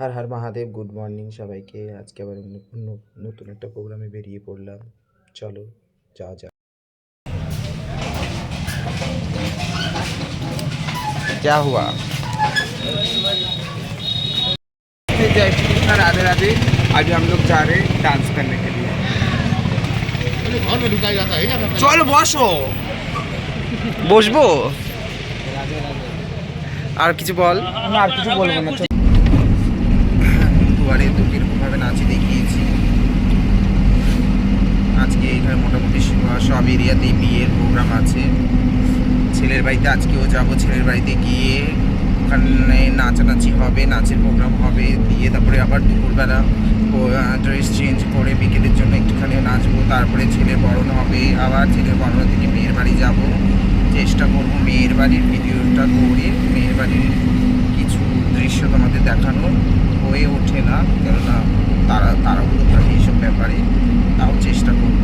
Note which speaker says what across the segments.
Speaker 1: হার Har Mahadev good morning সবাইকে আজকে আবার অন্য- অন্য- নতুন একটা প্রোগ্রামে বেরিয়ে পড়লাম চলো যাওয়া যাক क्या हुआ
Speaker 2: जय श्री कृष्ण राधे राधे आज हम लोग जा रहे हैं डांस करने के लिए
Speaker 3: घर में लुकाया जाता है क्या करता है?
Speaker 2: চলো বসো বসবো আর কিছু বল আর কিছু বলবো না
Speaker 1: দুয়ারে তো কীরকমভাবে নাচি দেখিয়েছি। আজকে এখানে মোটামুটি সব- এরিয়াতেই বিয়ের প্রোগ্রাম আছে। ছেলের বাড়িতে আজকেও যাব, ছেলের বাড়িতে গিয়ে ওখানে নাচানাচি হবে, নাচের প্রোগ্রাম হবে, দিয়ে তারপরে আবার দুপুরবেলা ড্রেস চেঞ্জ করে বিকেলের জন্য একটুখানি নাচবো, তারপরে ছেলের বরণ হবে, আবার ছেলের বরণ থেকে মেয়ের বাড়ি যাব। চেষ্টা করব মেয়ের বাড়ির ভিডিওটা করে, মেয়ের বাড়ির কিছু দৃশ্য তোমাদের দেখানো হয়ে ওঠে না, কেননা তারা তাড়াহুড়ো থাকে এইসব ব্যাপারে তাও চেষ্টা করব।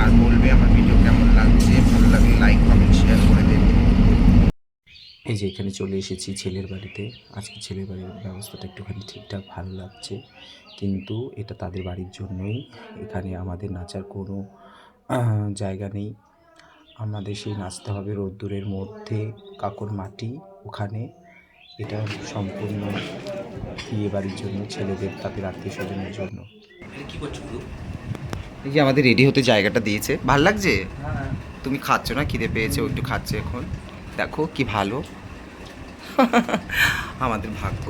Speaker 1: আর বলবে আমার ভিডিও কেমন লাগছে, ভালো লাগলে লাইক কমেন্ট শেয়ার করে দেবে। এই যে এখানে চলে এসেছি ছেলের বাড়িতে। আজকে ছেলের বাড়ির ব্যবস্থাটা একটুখানি ঠিকঠাক ভালো লাগছে, কিন্তু এটা তাদের বাড়ির জন্যই। এখানে আমাদের নাচার কোনো জায়গা নেই। আমাদের সেই নাচতে হবে রোদ্দুরের মধ্যে, কাকর মাটি ওখানে। এটা সম্পূর্ণ বিয়ে বাড়ির জন্য ছেলেদের তাদের আত্মীয় স্বজনের জন্য। এই যে আমাদের রেডি হতে জায়গাটা দিয়েছে। ভালো লাগছে? তুমি খাচ্ছ না? খিদে পেয়েছে ও একটু খাচ্ছে এখন। দেখো কি ভালো। আমাদের ভাগ্য।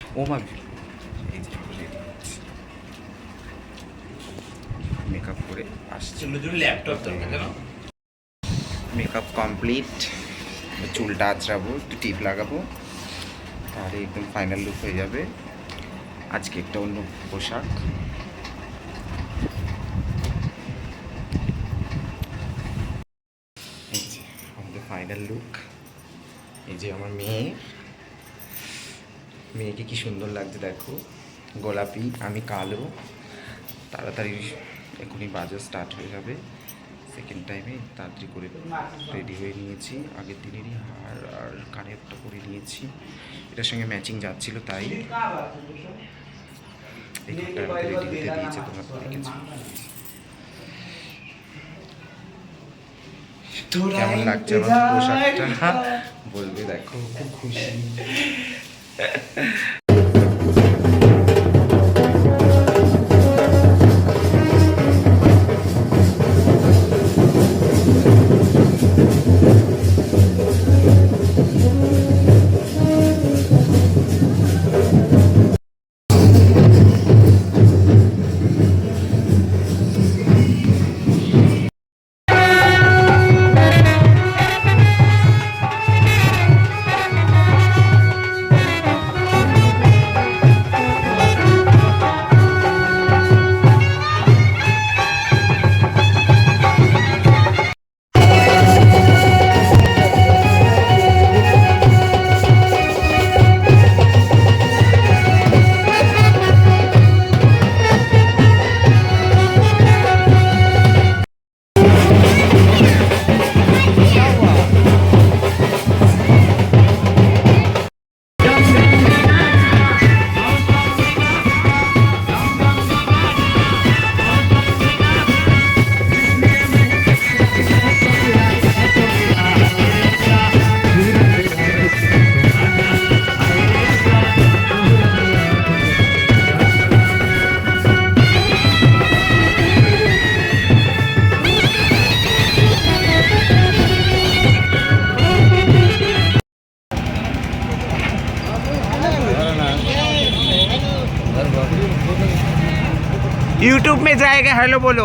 Speaker 1: ও মা মেকআপ করে আসছে। মেকআপ কমপ্লিট চুলটা আঁচড়াবো একটু টিপ লাগাবো। তাহলে একদম ফাইনাল লুক হয়ে যাবে। আজকে একটা অন্য পোশাক। আমাদের ফাইনাল লুক এই যে আমার মেয়ে। মেয়েকে কি সুন্দর লাগছে দেখো। গোলাপি, আমি কালো। তাড়াতাড়ি এখনই বাজার স্টার্ট হয়ে যাবে। সেকেন্ড টাইমে তাড়াতাড়ি করে রেডি হয়ে নিয়েছি। আগের দিনেরই আর আর কানেরটা করে নিয়েছি। এটার সঙ্গে ম্যাচিং যাচ্ছিল তাই। এই ঘরটা আমাকে রেডি হতে দিয়েছে তোমরা তো দেখেছ কেমন লাগছে আমার পোশাকটা? বলবে দেখো খুব খুশি।
Speaker 2: यूट्यूब में जाएगा हेलो बोलो।